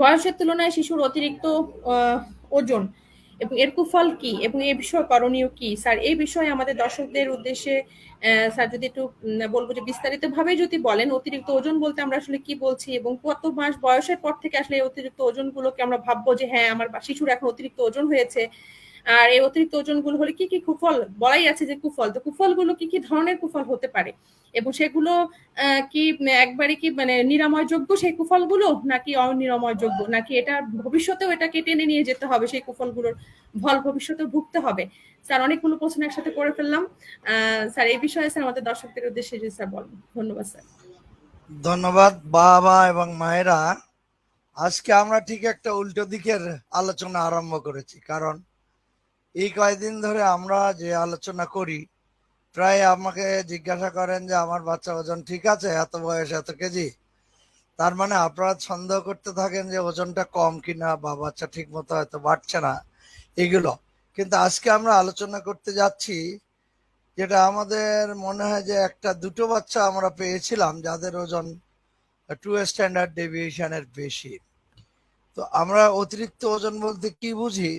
বয়সের তুলনায় শিশুর অতিরিক্ত ওজন এবং এর কুফল কি এবং এই বিষয়ে করণীয় কি? স্যার, এই বিষয়ে আমাদের দর্শকদের উদ্দেশ্যে স্যার, যদি একটু বলব যে বিস্তারিত ভাবে যদি বলেন, অতিরিক্ত ওজন বলতে আমরা আসলে কি বলছি এবং কত মাস বয়সের পর থেকে আসলে অতিরিক্ত ওজনগুলোকে আমরা ভাববো যে হ্যাঁ আমার শিশুর এখন অতিরিক্ত ওজন হয়েছে। আর এই অতিরিক্ত ওজনগুলো হলে কি কি কুফল, বলাই আছে যে কুফল, তো কুফলগুলো কি কি ধরনের কুফল হতে পারে? এবং সেগুলো কি, একবারে কি মানে নিরাময়যোগ্য সেই কুফলগুলো, নাকি অনিরাময়যোগ্য? নাকি এটা ভবিষ্যতেও এটাকে টেনে নিয়ে যেতে হবে, সেই কুফলগুলোর ফল ভবিষ্যতেও ভুগতে হবে? স্যার, অনেকগুলো প্রশ্ন একসাথে করে ফেললাম। স্যার, এই বিষয়ে স্যার, আমাদের দর্শকদের উদ্দেশ্যে যে স্যার বলেন। ধন্যবাদ, স্যার। ধন্যবাদ, বাবা এবং মায়েরা। আজকে আমরা ঠিক একটা উল্টো দিকের আলোচনা আরম্ভ করেছি, কারণ এই কয়েকদিন ধরে আমরা যে আলোচনা করি, প্রায় আমাকে জিজ্ঞাসা করেন যে আমার বাচ্চা ওজন ঠিক আছে, এত বয়স এত কেজি? তার মানে আপনারা সন্দেহ করতে থাকেন যে ওজনটা কম কিনা বা বাচ্চা ঠিক মতো হয়তো বাড়ছে না, এগুলো। কিন্তু আজকে আমরা আলোচনা করতে যাচ্ছি, যেটা আমাদের মনে হয় যে একটা দুটো বাচ্চা আমরা পেয়েছিলাম, যাদের ওজন টু স্ট্যান্ডার্ড ডেভিয়েশনের বেশি। তো আমরা অতিরিক্ত ওজন বলতে কি বুঝি?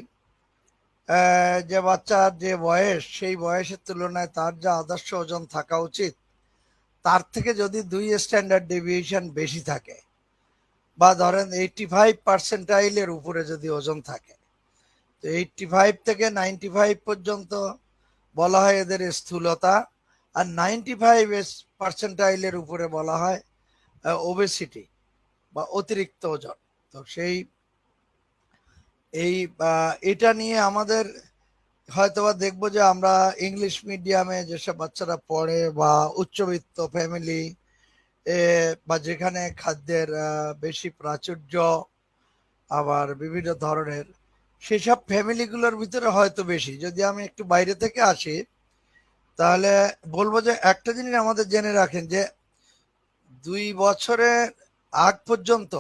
যে বাচ্চার যে বয়স, সেই বয়সের তুলনায় তার যা আদর্শ ওজন থাকা উচিত, তার থেকে যদি দুই স্ট্যান্ডার্ড ডেভিয়েশন বেশি থাকে, বা ধরেন এইটটি ফাইভ পার্সেন্টাইলের উপরে যদি ওজন থাকে, তো এইটটি ফাইভ থেকে নাইনটি ফাইভ পর্যন্ত বলা হয় এদের স্থূলতা, আর নাইনটি ফাইভ পার্সেন্টাইলের উপরে বলা হয় ওবেসিটি বা অতিরিক্ত ওজন। তো সেই এই এটা নিয়ে আমাদের হয়তোবা দেখব যে আমরা ইংলিশ মিডিয়ামে যেসব বাচ্চারা পড়ে বা উচ্চবিত্ত ফ্যামিলি বা যেখানে খাদ্যের বেশি প্রাচুর্য আবার বিভিন্ন ধরনের, সেসব ফ্যামিলিগুলোর ভিতরে হয়তো বেশি। যদি আমি একটু বাইরে থেকে আসি, তাহলে বলব যে একটা জিনিস আমাদের জেনে রাখেন যে দুই বছরের আগ পর্যন্ত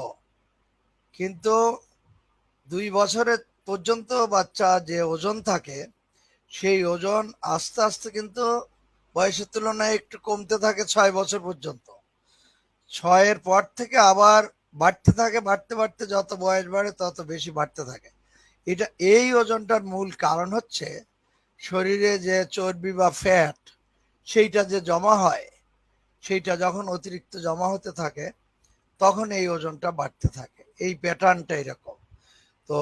কিন্তু দুই বছরের পর্যন্ত বাচ্চা যে ওজন থাকে, সেই ওজন আস্তে আস্তে কিন্তু বয়সের তুলনায় একটু কমতে থাকে ছয় বছর পর্যন্ত। ছয়ের পর থেকে আবার বাড়তে থাকে, বাড়তে বাড়তে যত বয়স বাড়ে তত বেশি বাড়তে থাকে। এটা, এই ওজনটার মূল কারণ হচ্ছে শরীরে যে চর্বি বা ফ্যাট, সেইটা যে জমা হয়, সেইটা যখন অতিরিক্ত জমা হতে থাকে, তখন এই ওজনটা বাড়তে থাকে। এই প্যাটার্নটা এরকম। তো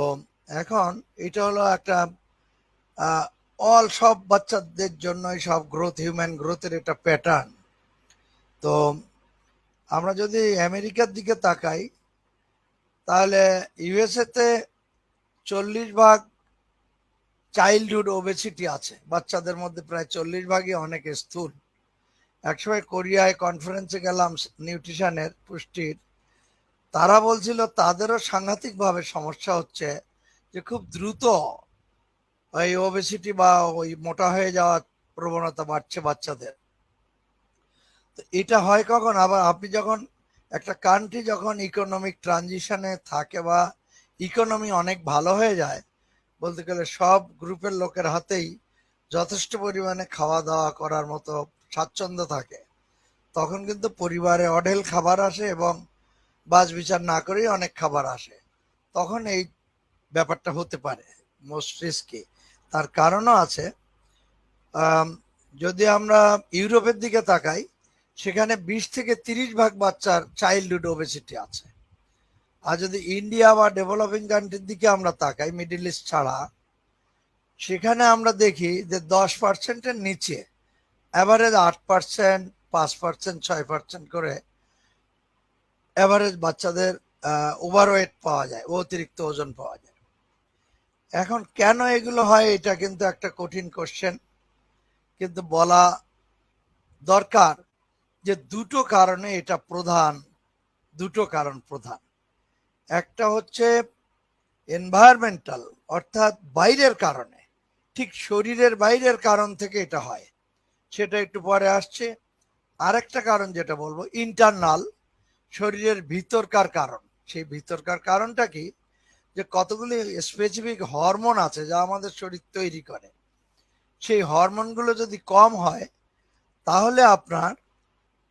এখন এটা হলো একটা অল সব বাচ্চাদের জন্যই সব গ্রোথ হিউম্যান গ্রোথের একটা প্যাটার্ন তো আমরা যদি আমেরিকার দিকে তাকাই, তাহলে ইউএসএ তে চল্লিশ ভাগ চাইল্ডহুড ওবেসিটি আছে। বাচ্চাদের মধ্যে প্রায় চল্লিশ ভাগই অনেক স্থূল। একসময় কোরিয়ায় কনফারেন্সে গেলাম নিউট্রিশনের পুষ্টির। তারা বলছিল, তাদেরও সাংঘাতিকভাবে সমস্যা হচ্ছে যে খুব দ্রুত ওই ওবেসিটি বা ওই মোটা হয়ে যাওয়ার প্রবণতা বাড়ছে বাচ্চাদের। তো এটা হয় কখন? আবার আপনি যখন একটা কান্ট্রি যখন ইকোনমিক ট্রানজিশনে থাকে বা ইকোনমি অনেক ভালো হয়ে যায়, বলতে গেলে সব গ্রুপের লোকের হাতেই যথেষ্ট পরিমাণে খাওয়া দাওয়া করার মতো স্বাচ্ছন্দ্য থাকে। তখন কিন্তু পরিবারে অঢেল খাবার আসে এবং বাজ বিচার না করেই অনেক খাবার আসে। তখন এই ব্যাপারটা হতে পারে মোস্ট রিস্কি তার কারণও আছে। যদি আমরা ইউরোপের দিকে তাকাই, সেখানে বিশ থেকে তিরিশ ভাগ বাচ্চার চাইল্ডহুড ওবেসিটি আছে। আর যদি ইন্ডিয়া বা ডেভেলপিং কান্ট্রির দিকে আমরা তাকাই, মিডিল ইস্ট ছাড়া, সেখানে আমরা দেখি যে দশ পার্সেন্টের নিচে অ্যাভারেজ আট পার্সেন্ট পাঁচ পার্সেন্ট ছয় পার্সেন্ট করে অ্যাভারেজ বাচ্চাদের ওভারওয়েট পাওয়া যায়, অতিরিক্ত ওজন পাওয়া যায়। এখন কেন এগুলো হয়, এটা কিন্তু একটা কঠিন কোশ্চেন কিন্তু বলা দরকার যে দুটো কারণে এটা প্রধান, দুটো কারণ প্রধান। একটা হচ্ছে এনভায়রনমেন্টাল অর্থাৎ বাইরের কারণে। ঠিক শরীরের বাইরের কারণ থেকে এটা হয়। সেটা একটু পরে আসছে। আরেকটা কারণ যেটা বলব ইন্টারনাল শরীরের ভিতরকার কারণ। সেই ভিতরকার কারণটা কি? যে কতগুলি স্পেসিফিক হরমোন আছে যা আমাদের শরীর তৈরি করে। সেই হরমোনগুলো যদি কম হয়, তাহলে আপনার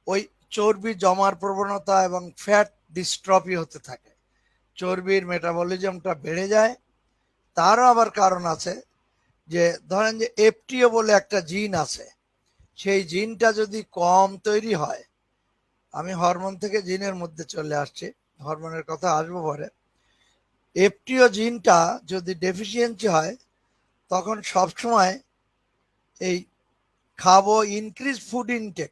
ওই চর্বি জমার প্রবণতা এবং ফ্যাট ডিস্ট্রপি হতে থাকে। চর্বির মেটাবলিজমটা বেড়ে যায়। তারও আবার কারণ আছে যে, ধরেন যে এফটিও বলে একটা জিন আছে। সেই জিনটা যদি কম তৈরি হয় আমি হরমোন থেকে জিনের মধ্যে চলে আসছি, হরমোনের কথা আসব পরে। এফটিও জিনটা যদি ডেফিসিয়েন্সি হয়, তখন সবসময় এই খাব ইনক্রিজ ফুড ইনটেক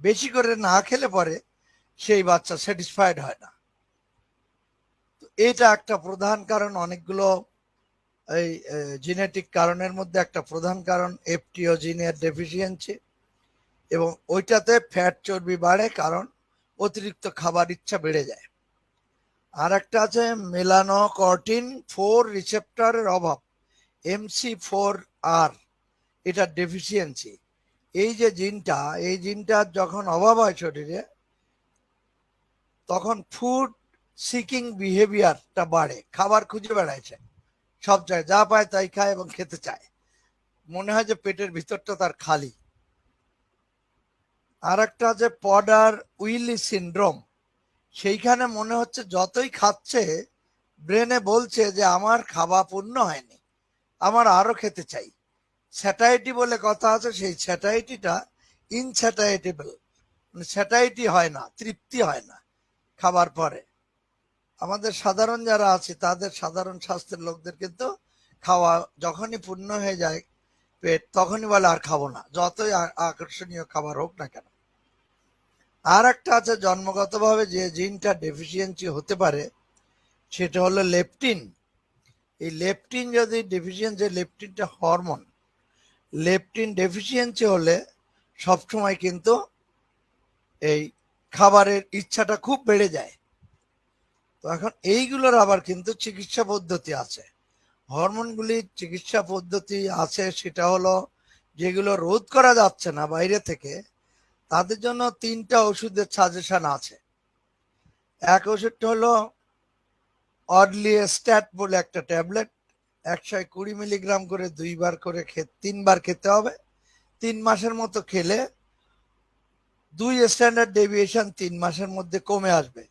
বেশি করে না খেলে পরে সেই বাচ্চা স্যাটিসফাইড হয় না। তো এটা একটা প্রধান কারণ, অনেকগুলো এই জিনেটিক কারণের মধ্যে একটা প্রধান কারণ, এফটিও জিনের ডেফিসিয়েন্সি এবং ওইটাতে ফ্যাট চর্বি বাড়ে কারণ অতিরিক্ত খাবার ইচ্ছা বেড়ে যায়। আর একটা আছে মেলানো কর্টিন ফোর রিসেপ্টরের অভাব এমসি ফোর আর, এটা ডেফিসিয়েন্সি এই যে জিনটা, এই জিনটার যখন অভাব হয় শরীরে, তখন ফুড সিকিং বিহেভিয়ারটা বাড়ে, খাবার খুঁজে বেড়াইছে। সব জায়গায় যা পায় তাই খায় এবং খেতে চায়। মনে হয় যে পেটের ভিতরটা তার খালি। আর একটা আছে পডার উইলি সিনড্রোম, সেইখানে মনে হচ্ছে যতই খাচ্ছে, ব্রেনে বলছে যে আমার খাওয়া পূর্ণ হয়নি, আমার আরও খেতে চাই। স্যাটাইটি বলে কথা আছে, সেই স্যাটাইটিটা ইনস্যাটাইটেবল মানে স্যাটাইটি হয় না, তৃপ্তি হয় না খাবার পরে। আমাদের সাধারণ যারা আছে, তাদের সাধারণ স্বাস্থ্যের লোকদের কিন্তু খাওয়া যখনই পূর্ণ হয়ে যায় পেট তখনই বলে, আর খাব না। যতই আকর্ষণীয় খাবার হোক না কেন। আর একটা আছে, জন্মগতভাবে যে জিনটা ডেফিসিয়েন্সি হতে পারে, সেটা হলো লেপটিন। এই লেপটিন যদি ডেফিসিয়েন্সি লেপটিনটা হরমোন, লেপটিন ডেফিসিয়েন্সি হলে সবসময় কিন্তু এই খাবারের ইচ্ছাটা খুব বেড়ে যায়। তো এখন এইগুলোর আবার কিন্তু চিকিৎসা পদ্ধতি আছে। হরমোনগুলির চিকিৎসা পদ্ধতি আছে, সেটা হলো যেগুলো রোধ করা যাচ্ছে না বাইরে থেকে, তাদের জন্য তিনটা ওষুধের সাজেশন আছে। এক ওষুধটা হলো অডলি স্ট্যাট বলে একটা ট্যাবলেট, একশো কুড়ি মিলিগ্রাম করে দুইবার করে তিনবার খেতে হবে, তিন মাসের মতো খেলে দুই স্ট্যান্ডার্ড ডেভিয়েশন তিন মাসের মধ্যে কমে আসবে।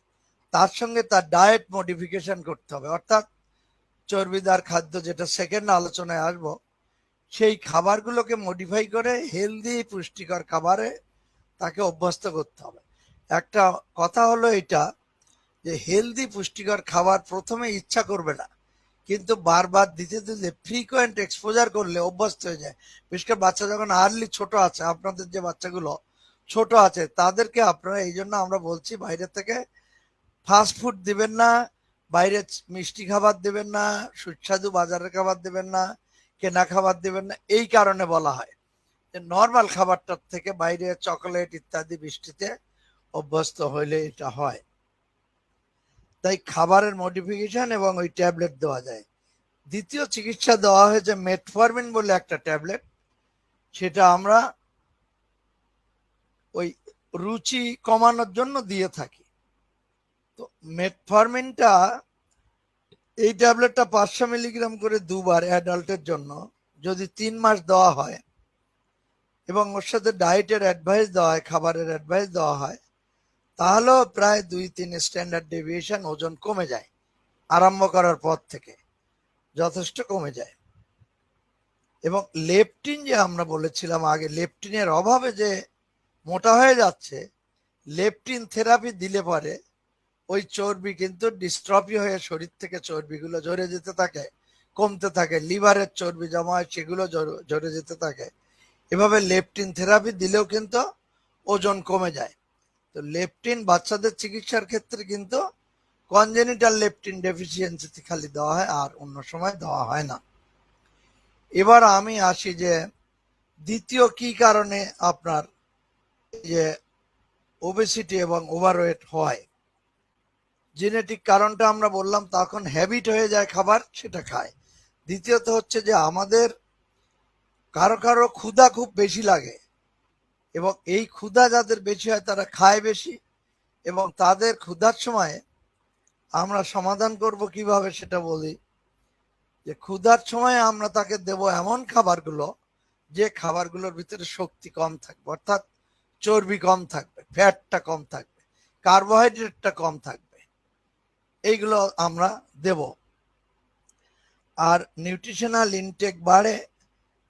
তার সঙ্গে তার ডায়েট মডিফিকেশন করতে হবে, অর্থাৎ চর্বিদার খাদ্য যেটা সেকেন্ড আলোচনায় আসব, সেই খাবারগুলোকে মডিফাই করে হেলদি পুষ্টিকর খাবারে তাকে অভ্যস্ত করতে হবে। একটা কথা হলো এটা, যে হেলদি পুষ্টিকর খাবার প্রথমে ইচ্ছা করবে না, কিন্তু বারবার দিতে দিতে ফ্রিকোয়েন্ট এক্সপোজার করলে অভ্যস্ত হয়ে যায়। বিশেষ করে বাচ্চা যখন আর্লি ছোট আছে, আপনাদের যে বাচ্চাগুলো ছোট আছে, তাদেরকে আপনারা এই জন্য আমরা বলছি বাইরে থেকে ফাস্ট ফুড দিবেন না বাইরে মিষ্টি খাবার দেবেন না, সুস্বাদু বাজারের খাবার দেবেন না, কেনা খাবার দেবেন না, এই কারণে বলা হয় যে নর্মাল খাবারটার থেকে বাইরে চকোলেট ইত্যাদি বৃষ্টিতে অভ্যস্ত হইলে এটা হয়। তাই খাবারের মডিফিকেশন এবং ওই ট্যাবলেট দেওয়া যায়। দ্বিতীয় চিকিৎসা দেওয়া হয়েছে মেটফরমিন বলে একটা ট্যাবলেট সেটা আমরা ওই রুচি কমানোর জন্য দিয়ে থাকি। তো মেটফরমিনটা এই ট্যাবলেটটা পাঁচশো মিলিগ্রাম করে দুবার অ্যাডাল্টের জন্য যদি তিন মাস দেওয়া হয় এবং ওর সাথে ডায়েটের অ্যাডভাইস দেওয়া হয়, খাবারের অ্যাডভাইস দেওয়া হয়, তাহলেও প্রায় দুই তিন স্ট্যান্ডার্ড ডেভিয়েশন ওজন কমে যায়, আরম্ভ করার পর থেকে যথেষ্ট কমে যায়। এবং লেপটিন যে আমরা বলেছিলাম আগে লেপটিনের অভাবে যে মোটা হয়ে যাচ্ছে লেপটিন থেরাপি দিলে পরে ওই চর্বি কিন্তু ডিস্ট্রপি হয়ে শরীর থেকে চর্বিগুলো ঝরে যেতে থাকে, কমতে থাকে। লিভারের চর্বি জমা হয় সেগুলো ঝর- যেতে থাকে। এভাবে লেপটিন থেরাপি দিলেও কিন্তু ওজন কমে যায়। তো লেপটিন বাচ্চাদের চিকিৎসার ক্ষেত্রে কিন্তু কনজেনিটাল লেপটিন ডেফিসিয়েন্সিতে খালি দেওয়া হয় আর অন্য সময় দেওয়া হয় না। এবার আমি আসি যে দ্বিতীয় কি কারণে আপনার যে ওবেসিটি এবং ওভারওয়েট হয়? জেনেটিক কারণটা আমরা বললাম, তখন হ্যাবিট হয়ে যায় খাবার, সেটা খায়। দ্বিতীয়ত হচ্ছে যে আমাদের কারও কারও ক্ষুধা খুব বেশি লাগে এবং এই ক্ষুধা যাদের বেশি হয় তারা খায় বেশি এবং তাদের ক্ষুধার সময় আমরা সমাধান করব কীভাবে সেটা বলি। যে ক্ষুধার সময় আমরা তাকে দেব এমন খাবারগুলো যে খাবারগুলোর ভিতরে শক্তি কম থাকবে, অর্থাৎ চর্বি কম থাকবে ফ্যাটটা কম থাকবে কার্বোহাইড্রেটটা কম থাকবে। এইগুলো আমরা দেব। আর নিউট্রিশনাল ইনটেক বাড়ে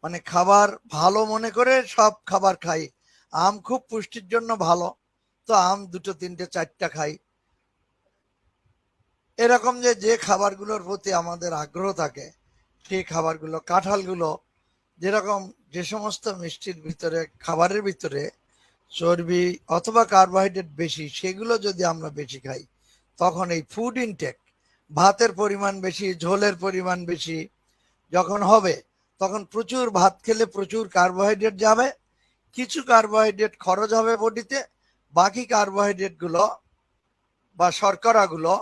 মানে খাবার ভালো মনে করে সব খাবার খাই। আম খুব পুষ্টির জন্য ভালো, তো আম দুটো, তিনটে, চারটা খাই। এরকম যে যে খাবারগুলোর প্রতি আমাদের আগ্রহ থাকে, সেই খাবারগুলো, কাঁঠালগুলো, যেরকম যে সমস্ত মিষ্টির ভিতরে, খাবারের ভিতরে চর্বি অথবা কার্বোহাইড্রেট বেশি, সেগুলো যদি আমরা বেশি খাই তখন এই ফুড ইনটেক ভাতের পরিমাণ বেশি, ঝোলের পরিমাণ বেশি, যখন হবে, তখন প্রচুর ভাত খেলে প্রচুর কার্বোহাইড্রেট যাবে, কিছু কার্বোহাইড্রেট খরচ হবে বডিতে, বাকি কার্বোহাইড্রেটগুলো বা শর্করাগুলো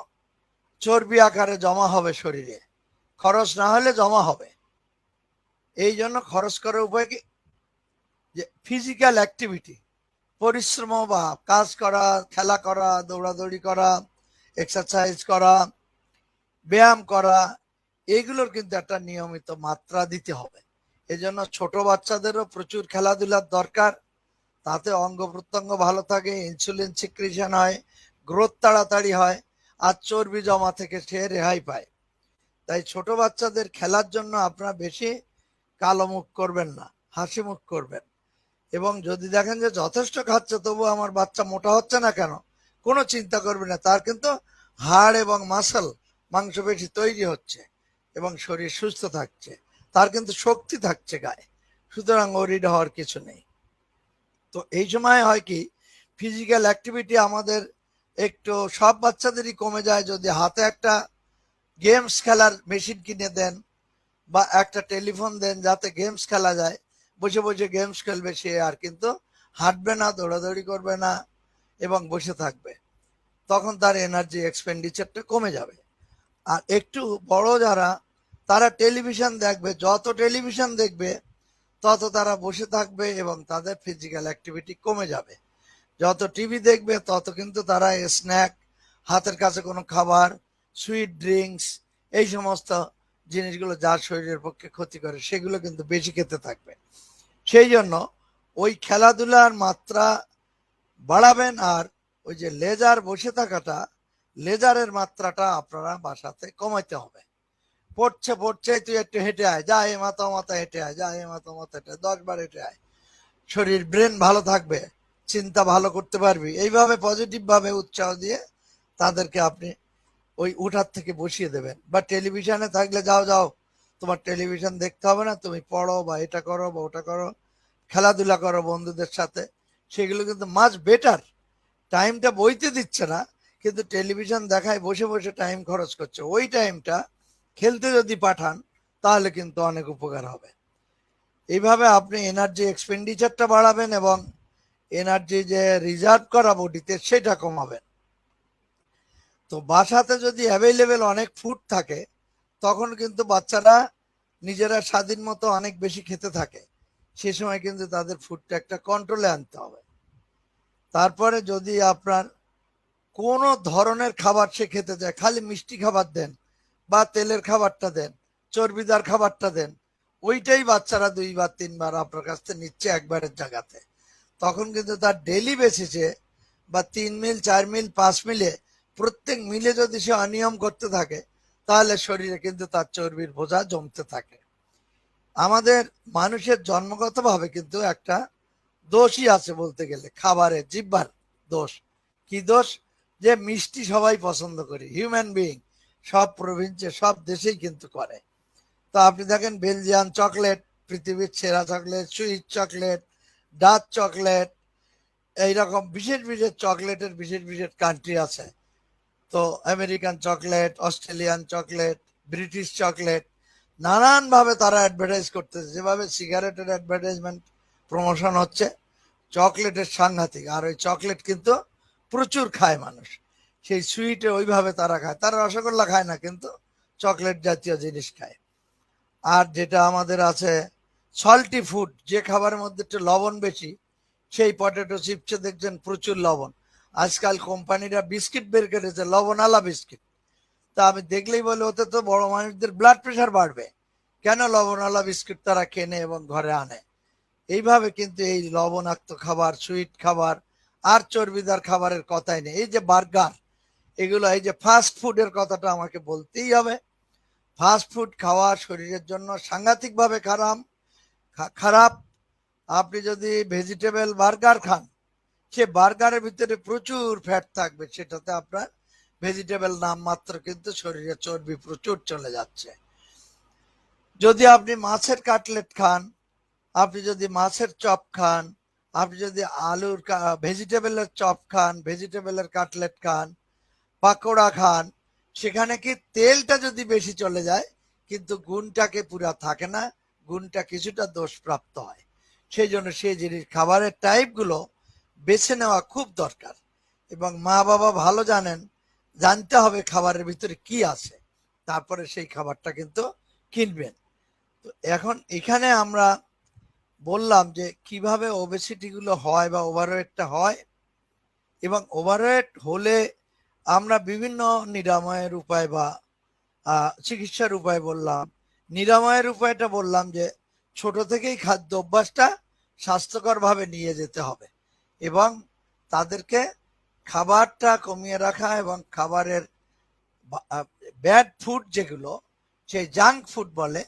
চর্বি আকারে জমা হবে শরীরে। খরচ না হলে জমা হবে। এই জন্য খরচ করার উপায় কি? যে ফিজিক্যাল অ্যাক্টিভিটি পরিশ্রম বা কাজ করা, খেলা করা, দৌড়াদৌড়ি করা এক্সারসাইজ করা, ব্যায়াম করা, এগুলোর কিন্তু একটা নিয়মিত মাত্রা দিতে হবে। এজন্য ছোট বাচ্চাদেরও প্রচুর খেলাধুলার দরকার। তাতে অঙ্গ প্রত্যঙ্গ ভালো থাকে ইনসুলিন সিক্রিশন হয় গ্রোথ তাড়াতাড়ি হয়, আর চর্বি জমা থেকে সে রেহাই পায়। তাই ছোট বাচ্চাদের খেলার জন্য আপনারা বেশি কালো মুখ করবেন না, হাসি মুখ করবেন। এবং যদি দেখেন যে যথেষ্ট খাচ্ছে তবু আমার বাচ্চা মোটা হচ্ছে না কেন? কোনো চিন্তা করবে না। তার কিন্তু হাড় এবং মাসল মাংসপেশি তৈরি হচ্ছে এবং শরীর সুস্থ থাকছে। তার কিন্তু শক্তি থাকছে গায়ে। সুতরাং ওরিড হওয়ার কিছু নেই। তো এই সময় হয় কি ফিজিক্যাল অ্যাক্টিভিটি আমাদের একটু সব বাচ্চাদেরই কমে যায়। যদি হাতে একটা গেমস খেলার মেশিন কিনে দেন বা একটা টেলিফোন দেন, যাতে গেমস খেলা যায়, বসে বসে গেমস খেলবে সে আর কিন্তু হাঁটবে না, দৌড়াদৌড়ি করবে না। এবং বসে থাকবে। তখন তার এনার্জি এক্সপেন্ডিচারটা কমে যাবে। আর একটু বড় যারা, তারা টেলিভিশন দেখবে, যত টেলিভিশন দেখবে, তত তারা বসে থাকবে এবং তাদের ফিজিক্যাল অ্যাক্টিভিটি কমে যাবে। যত টিভি দেখবে, তত কিন্তু তারা স্ন্যাক হাতের কাছে কোনো খাবার সুইট ড্রিঙ্কস এই সমস্ত জিনিসগুলো যার শরীরের পক্ষে ক্ষতি করে সেগুলো কিন্তু বেশি খেতে থাকবে। সেই জন্য ওই খেলাধুলার মাত্রা বাড়াবেন আর ওই যে লেজার বসে থাকাটা, লেজারের মাত্রাটা আপনারা বাসাতে কমাইতে হবে। পড়ছে পড়ছে, তুই একটু হেঁটে আয়। যা এ মাথা মাথা হেঁটে আয়। যা এ মাথা মাথা হেঁটে দশ বার হেঁটে আয়। শরীর, ব্রেন ভালো থাকবে, চিন্তা ভালো করতে পারবি। এইভাবে পজিটিভ ভাবে উৎসাহ দিয়ে তাদেরকে আপনি ওই উঠার থেকে বসিয়ে দেবেন। বা টেলিভিশনে থাকলে যাও যাও, তোমার টেলিভিশন দেখতে হবে না। তুমি পড়ো বা এটা করো বা ওটা করো, খেলাধুলা করো বন্ধুদের সাথে। সেগুলো কিন্তু মাছ বেটার টাইমটা বইতে দিচ্ছে না, কিন্তু টেলিভিশন দেখায় বসে বসে টাইম খরচ করছে। ওই টাইমটা খেলতে যদি পাঠান, তাহলে কিন্তু অনেক উপকার হবে। এইভাবে আপনি এনার্জি এক্সপেন্ডিচারটা বাড়াবেন এবং এনার্জি যে রিজার্ভ করা বডিতে, সেটা কমাবেন। তো বাসাতে যদি অ্যাভেলেবেল অনেক ফুড থাকে, তখন কিন্তু বাচ্চারা নিজেরা স্বাধীন মতো অনেক বেশি খেতে থাকে। সে সময় কিন্তু তাদের ফুডটা একটা কন্ট্রোলে আনতে হবে। তারপরে যদি আপনার কোনো ধরনের খাবার সে খেতে চায়, খালি মিষ্টি খাবার দেন বা তেলের খাবারটা দেন, চর্বিদার খাবারটা দেন, ওইটাই বাচ্চারা দুইবার তিনবার আপনার কাছ থেকে নিচ্ছে একবারের জায়গাতে। তখন কিন্তু তার ডেলি বেসিসে বা তিন মিল, চার মিল, পাঁচ মিলে প্রত্যেক মিলে যদি সে অনিয়ম করতে থাকে, তাহলে শরীরে কিন্তু তার চর্বির বোঝা জমতে থাকে। আমাদের মানুষের জন্মগতভাবে কিন্তু একটা দোষই আছে বলতে গেলে খাবারের জিব্বার দোষ। কি দোষ? যে মিষ্টি সবাই পছন্দ করি হিউম্যান বিইং সব প্রভিন্সে সব দেশেই কিন্তু করে। তো আপনি দেখেন বেলজিয়ান চকলেট পৃথিবীর সেরা chocolate sweet chocolate Dutch chocolate এইরকম বিশেষ বিশেষ চকলেটের বিশেষ বিশেষ কান্ট্রি আছে। তো American chocolate Australian chocolate British chocolate নানানভাবে তারা অ্যাডভার্টাইজ করতেছে। যেভাবে সিগারেটের অ্যাডভার্টাইজমেন্ট প্রমোশন হচ্ছে, চকলেটের সাংঘাতিক। আর ওই চকলেট কিন্তু প্রচুর খায় মানুষ। সেই সুইটে ওইভাবে তারা খায়। তারা রসগোল্লা খায় না, কিন্তু চকলেট জাতীয় জিনিস খায়। আর যেটা আমাদের আছে সল্টি ফুড যে খাবারের মধ্যে একটু লবণ বেশি, সেই পটেটো চিপসে দেখছেন প্রচুর লবণ। আজকাল কোম্পানিরা বিস্কিট বের করেছে, লবণালা বিস্কিট। তা আমি দেখলেই বলে, ওতে তো বড় মানুষদের ব্লাড প্রেশার বাড়বে। কেন লবণালা বিস্কিট তারা কেনে এবং ঘরে আনে? এইভাবে কিন্তু এই লবণাক্ত খাবার সুইট খাবার আর চর্বিদার খাবারের কথাই নেই। এই যে বার্গার, এগুলো, এই যে ফাস্ট ফুডের কথাটা আমাকে বলতেই হবে। ফাস্ট ফুড খাওয়া শরীরের জন্য সাংঘাতিকভাবে খারাপ খারাপ। আপনি যদি ভেজিটেবল বার্গার খান, সে বার্গারের ভিতরে প্রচুর ফ্যাট থাকবে, সেটাতে আপনার ভেজিটেবল নাম মাত্র কিন্তু শরীরে চর্বি প্রচুর চলে যাচ্ছে। যদি আপনি মাছের কাটলেট খান, আপনি যদি মাছের চপ খান, আপনি যদি আলুর ভেজিটেবলের চপ খান, ভেজিটেবলের কাটলেট খান, পাকোড়া খান, সেখানে কি তেলটা যদি বেশি চলে যায়, কিন্তু গুণটাকে পুরা থাকে না, গুণটা কিছুটা দোষপ্রাপ্ত হয়। সেই জন্য সেই জিনিস খাবারের টাইপগুলো বেছে নেওয়া খুব দরকার। এবং মা বাবা ভালো জানেন জানতে হবে খাবারের ভিতরে কি আছে। তারপরে সেই খাবারটা কিন্তু কিনবেন। তো এখন এখানে আমরা বললাম যে কীভাবে ওবেসিটি গুলো হয় বা ওভারওয়েটটা হয় এবং ওভারওয়েট হলে আমরা বিভিন্ন নিরাময়ের উপায় বা চিকিৎসার উপায় বললাম। নিরাময়ের উপায়টা বললাম যে ছোট থেকেই খাদ্য অভ্যাসটা স্বাস্থ্যকরভাবে নিয়ে যেতে হবে এবং তাদেরকে খাবারটা কমিয়ে রাখা এবং খাবারের ব্যাড ফুড যেগুলো, সেই জাঙ্ক ফুড বলে,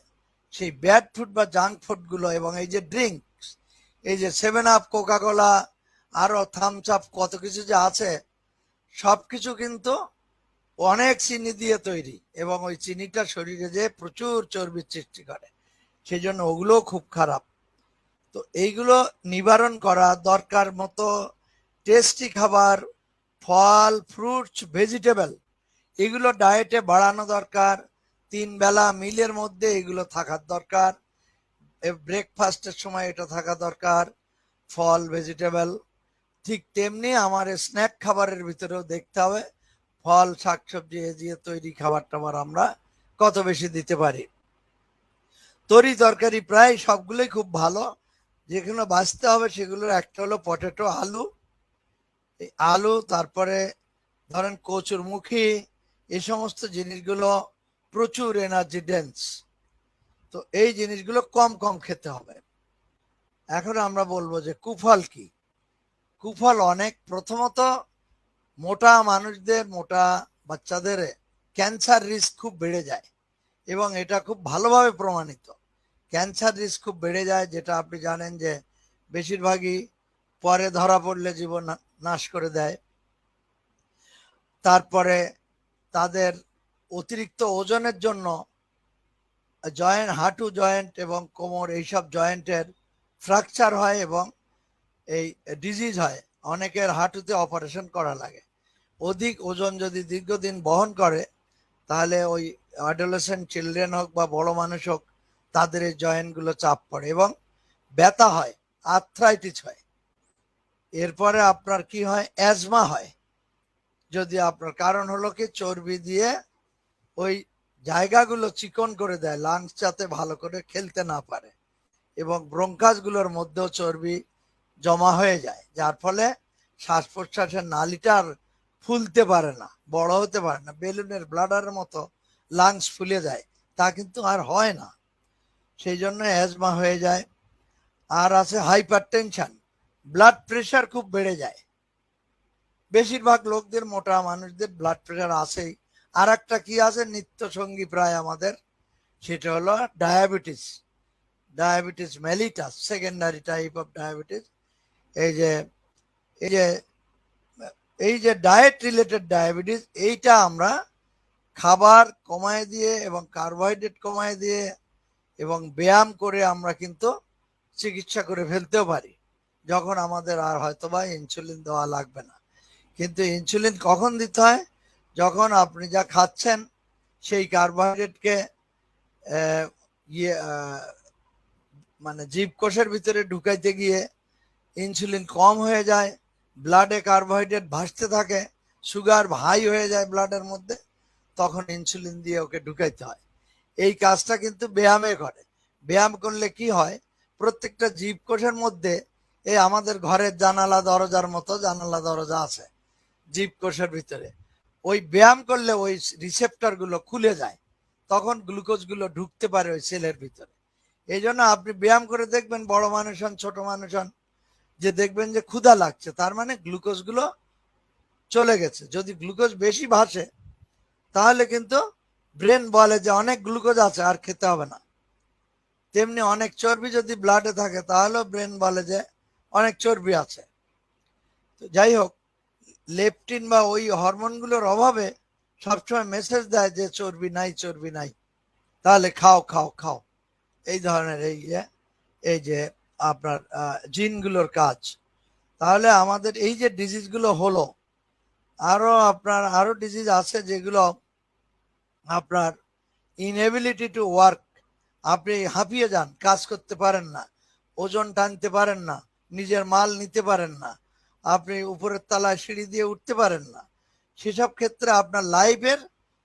সেই ব্যাড ফুড বা জাঙ্ক ফুডগুলো এবং এই যে ড্রিঙ্কস এই যে সেভেন আপ কোকা কোলা আরও থামস আপ কত কিছু যে আছে সব কিছু কিন্তু অনেক চিনি দিয়ে তৈরি এবং ওই চিনিটা শরীরে যে প্রচুর চর্বির সৃষ্টি করে সেই জন্য ওগুলোও খুব খারাপ। তো এইগুলো নিবারণ করা দরকার মতো টেস্টি খাবার ফল ফ্রুটস ভেজিটেবল এগুলো ডায়েটে বাড়ানো দরকার। তিন বেলা মিলের মধ্যে এগুলো থাকার দরকার। ব্রেকফাস্টের সময় এটা থাকা দরকার। ফল ভেজিটেবল ঠিক তেমনি আমার স্ন্যাক খাবারের ভিতরেও দেখতে হবে। ফল, শাকসবজি, এ দিয়ে তৈরি খাবার টাবার আমরা কত বেশি দিতে পারি। তরি তরকারি প্রায় সবগুলোই খুব ভালো। যেগুলো বাঁচতে হবে সেগুলোর একটা হলো পটেটো আলু এই আলু, তারপরে ধরেন কচুর মুখী, এই সমস্ত জিনিসগুলো প্রচুর এনার্জি ডেন্স তো এই জিনিসগুলো কম কম খেতে হবে। এখন আমরা বলব যে কুফল কি? কুফল অনেক। প্রথমত মোটা মানুষদের, মোটা বাচ্চাদের ক্যান্সার রিস্ক খুব বেড়ে যায় এবং এটা খুব ভালোভাবে প্রমাণিত। ক্যান্সার রিস্ক খুব বেড়ে যায়, যেটা আপনি জানেন যে বেশিরভাগই পরে ধরা পড়লে জীবন নাশ করে দেয়। তারপরে তাদের অতিরিক্ত ওজনের জন্য জয়েন্ট, হাঁটু জয়েন্ট এবং কোমর এইসব জয়েন্টের ফ্র্যাকচার হয় এবং এই ডিজিজ হয়। অনেকের হাঁটুতে অপারেশন করা লাগে। অধিক ওজন যদি দীর্ঘদিন বহন করে, তাহলে ওই অ্যাডোলেসেন্ট চিলড্রেন হোক বা বড় মানুষ হোক, তাদের এই জয়েন্টগুলো চাপ পড়ে এবং ব্যথা হয়, আর্থ্রাইটিস হয়। এরপরে আপনার কি হয়? অ্যাজমা হয়। যদি আপনার কারণ হলো কি, চর্বি দিয়ে ওই জায়গাগুলো চিকন করে দেয় লাংস যাতে ভালো করে খেলতে না পারে এবং ব্রঙ্কাসগুলোর মধ্যেও চর্বি জমা হয়ে যায়। যার ফলে শ্বাস প্রশ্বাসের নালিটা আর ফুলতে পারে না, বড় হতে পারে না। বেলুনের ব্লাডারের মতো লাংস ফুলে যায়। তা কিন্তু আর হয় না। সেই জন্য অ্যাজমা হয়ে যায়। আর আছে হাইপার টেনশন ব্লাড প্রেশার খুব বেড়ে যায়। বেশিরভাগ লোকদের, মোটা মানুষদের ব্লাড প্রেশার আছেই। আর একটা কি আছে? নিত্য সঙ্গী প্রায় আমাদের, সেটা হলো diabetes diabetes mellitus secondary type of diabetes এই যে এই যে এই যে ডায়েট রিলেটেড ডায়াবেটিস এইটা আমরা খাবার কমায় দিয়ে এবং কার্বোহাইড্রেট কমায় দিয়ে এবং ব্যায়াম করে আমরা কিন্তু চিকিৎসা করে ফেলতেও পারি। যখন আমাদের আর হয়তো বা ইনসুলিন দেওয়া লাগবে না। কিন্তু ইনসুলিন কখন দিতে হয়? যখন আপনি যা খাচ্ছেন, সেই কার্বোহাইড্রেটকে ইয়ে মানে জীবকোষের ভিতরে ঢুকাইতে গিয়ে ইনসুলিন কম হয়ে যায় ব্লাডে কার্বোহাইড্রেট ভাসতে থাকে সুগার হাই হয়ে যায় ব্লাডের মধ্যে, তখন ইনসুলিন দিয়ে ওকে ঢুকাইতে হয়। এই কাজটা কিন্তু ব্যায়ামে করে। ব্যায়াম করলে কি হয়? প্রত্যেকটা জীবকোষের মধ্যে এই আমাদের ঘরের জানালা, দরজার মতো জানালা, দরজা আছে জীবকোষের ভিতরে। ওই ব্যায়াম করলে ওই রিসেপ্টরগুলো খুলে যায়, তখন গ্লুকোজগুলো ঢুকতে পারে ওই সেলের ভিতরে। এই জন্য আপনি ব্যায়াম করে দেখবেন, বড় মানুষ হন, ছোট মানুষ হন, যে দেখবেন যে ক্ষুধা লাগছে, তার মানে গ্লুকোজগুলো চলে গেছে। যদি গ্লুকোজ বেশি ভাসে, তাহলে কিন্তু ব্রেন বলে যে অনেক গ্লুকোজ আছে, আর খেতে হবে না। তেমনি অনেক চর্বি যদি ব্লাডে থাকে, তাহলেও ব্রেন বলে যে অনেক চর্বি আছে। তো যাই হোক লেপটিন বা ওই হরমোনগুলোর অভাবে সবসময় মেসেজ দেয় যে চর্বি নাই চর্বি নাই। তাহলে খাও খাও খাও। এই ধরনের এই যে এই যে আপনার জিনগুলোর কাজ। তাহলে আমাদের এই যে ডিজিজগুলো হলো, আরও আপনার, আরও ডিজিজ আছে যেগুলো আপনার ইনএবিলিটি টু ওয়ার্ক আপনি হাঁপিয়ে যান, কাজ করতে পারেন না, ওজন টানতে পারেন না নিজের মাল নিতে পারেন না। আপনি উপরের তলায় সিঁড়ি দিয়ে উঠতে পারেন না। সেসব ক্ষেত্রে আপনার লাইফের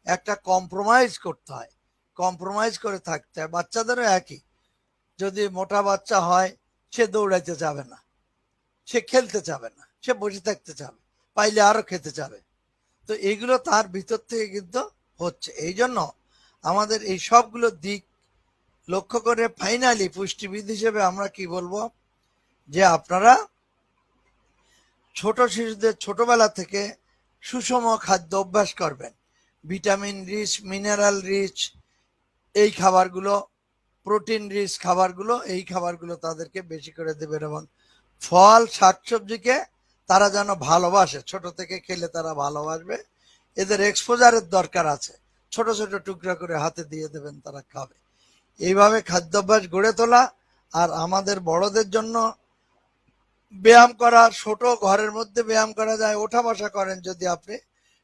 একটা কম্প্রোমাইজ করতে হয়। কম্প্রোমাইজ করে থাকতে হয়। বাচ্চাদেরও একই। যদি মোটা বাচ্চা হয়, সে দৌড়াইতে যাবে না। সে খেলতে চাবে না। সে বসে থাকতে চাবে পাইলে আরও খেতে চাবে তো এইগুলো তার ভিতর থেকে কিন্তু হচ্ছে। এই জন্য আমাদের এই সবগুলো দিক লক্ষ্য করে ফাইনালি পুষ্টিবিদ হিসেবে আমরা কি বলব? যে আপনারা ছোট শিশুদের ছোটবেলা থেকে সুষম খাদ্য অভ্যাস করবেন। ভিটামিন রিচ, মিনারেল রিচ, এই খাবারগুলো, প্রোটিন রিচ খাবারগুলো, এই খাবারগুলো তাদেরকে বেশি করে দেবেন এবং ফল, শাকসবজিকে তারা যেন ভালোবাসে। ছোট থেকে খেলে তারা ভালোবাসবে। এদের এক্সপোজারের দরকার আছে। ছোট ছোট টুকরা করে হাতে দিয়ে দেবেন, তারা খাবে। এইভাবে খাদ্যাভ্যাস গড়ে তোলা আর আমাদের বড়দের জন্য ব্যায়াম করা, ছোট ঘরের মধ্যে ব্যায়াম করা যায়, ওঠা বসা করেন যদি আপনি।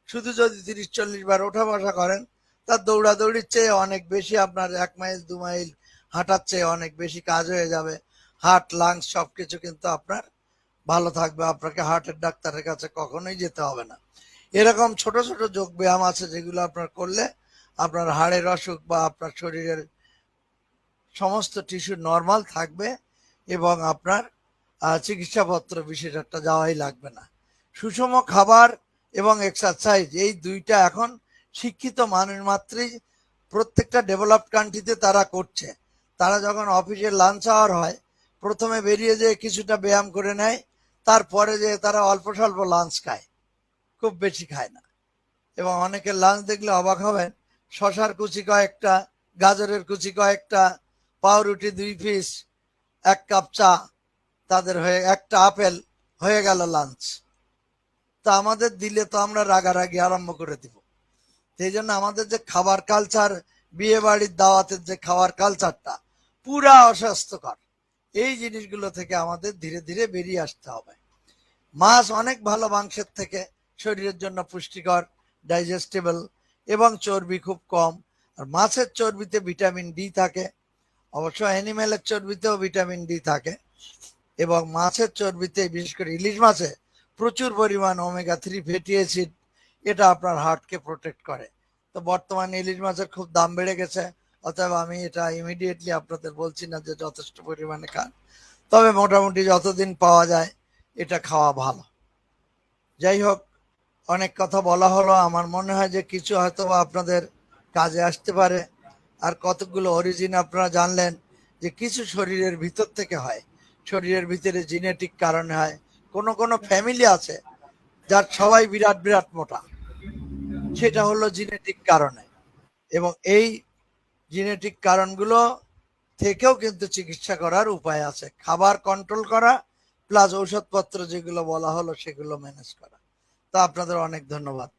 শুধু যদি তিরিশ, চল্লিশ বার ওঠা বসা করেন, তার দৌড়াদৌড়ির চেয়ে অনেক বেশি আপনার এক মাইল, দু মাইল হাঁটার চেয়ে অনেক বেশি কাজ হয়ে যাবে। হার্ট লাংস সবকিছু কিন্তু আপনার ভালো থাকবে। আপনাকে হার্টের ডাক্তারের কাছে কখনোই যেতে হবে না। এরকম ছোট ছোট যোগ ব্যায়াম আছে যেগুলো আপনার করলে আপনার হাড়ের অসুখ বা আপনার শরীরের সমস্ত টিস্যু নর্মাল থাকবে এবং আপনার চিকিৎসাপত্র বিশেষ একটা যাওয়াই লাগবে না। সুষম খাবার এবং এক্সারসাইজ এই দুইটা এখন শিক্ষিত মানুষ মাত্রই প্রত্যেকটা ডেভেলপড কান্ট্রিতে তারা করছে। তারা যখন অফিসে লাঞ্চ আওয়ার হয়, প্রথমে বেরিয়ে যেয়ে কিছুটা ব্যায়াম করে নেয়, তারপরে যে তারা অল্প স্বল্প লাঞ্চ খায়। খুব বেশি খায় না। এবং অনেকের লাঞ্চ দেখলে অবাক হবেন, শশার কুচি কয়েকটা, গাজরের কুচি কয়েকটা, পাউরুটি দুই পিস এক কাপ চা তাদের হয়ে একটা আপেল হয়ে গেল লাঞ্চ তা আমাদের দিলে তো আমরা রাগারাগি আরম্ভ করে দিব। সেই জন্য আমাদের যে খাবার কালচার বিয়ে বাড়ির দাওয়াতের যে খাবার কালচারটা পুরা অস্বাস্থ্যকর। এই জিনিসগুলো থেকে আমাদের ধীরে ধীরে বেরিয়ে আসতে হবে। মাছ অনেক ভালো মাংসের থেকে শরীরের জন্য পুষ্টিকর ডাইজেস্টেবল এবং চর্বি খুব কম। আর মাছের চর্বিতে ভিটামিন ডি থাকে। অবশ্য অ্যানিমেলের চর্বিতেও ভিটামিন ডি থাকে। এবং মাছের চর্বিতে, বিশেষ করে ইলিশ মাছে, প্রচুর পরিমাণ ওমেগা থ্রি ফ্যাটি অ্যাসিড এটা আপনার হার্টকে প্রোটেক্ট করে। তো বর্তমানে ইলিশ মাছের খুব দাম বেড়ে গেছে, অতএব আমি এটা ইমিডিয়েটলি আপনাদের বলছি না যে যথেষ্ট পরিমাণে খান। তবে মোটামুটি যতদিন পাওয়া যায়, এটা খাওয়া ভালো। যাই হোক, অনেক কথা বলা হলো। আমার মনে হয় যে কিছু হয়তো আপনাদের কাজে আসতে পারে। আর কতগুলো অরিজিন আপনারা জানলেন যে কিছু শরীরের ভিতর থেকে হয়। শরীরের ভিতরে জিনেটিক কারণে হয়, কোনো কোনো ফ্যামিলি আছে যার সবাই বিরাট বিরাট মোটা। সেটা হলো জিনেটিক কারণে। এবং এই জিনেটিক কারণগুলো থেকেও কিন্তু চিকিৎসা করার উপায় আছে। খাবার কন্ট্রোল করা প্লাস ঔষধপত্র যেগুলো বলা হলো সেগুলো ম্যানেজ করা। তো আপনাদের অনেক ধন্যবাদ।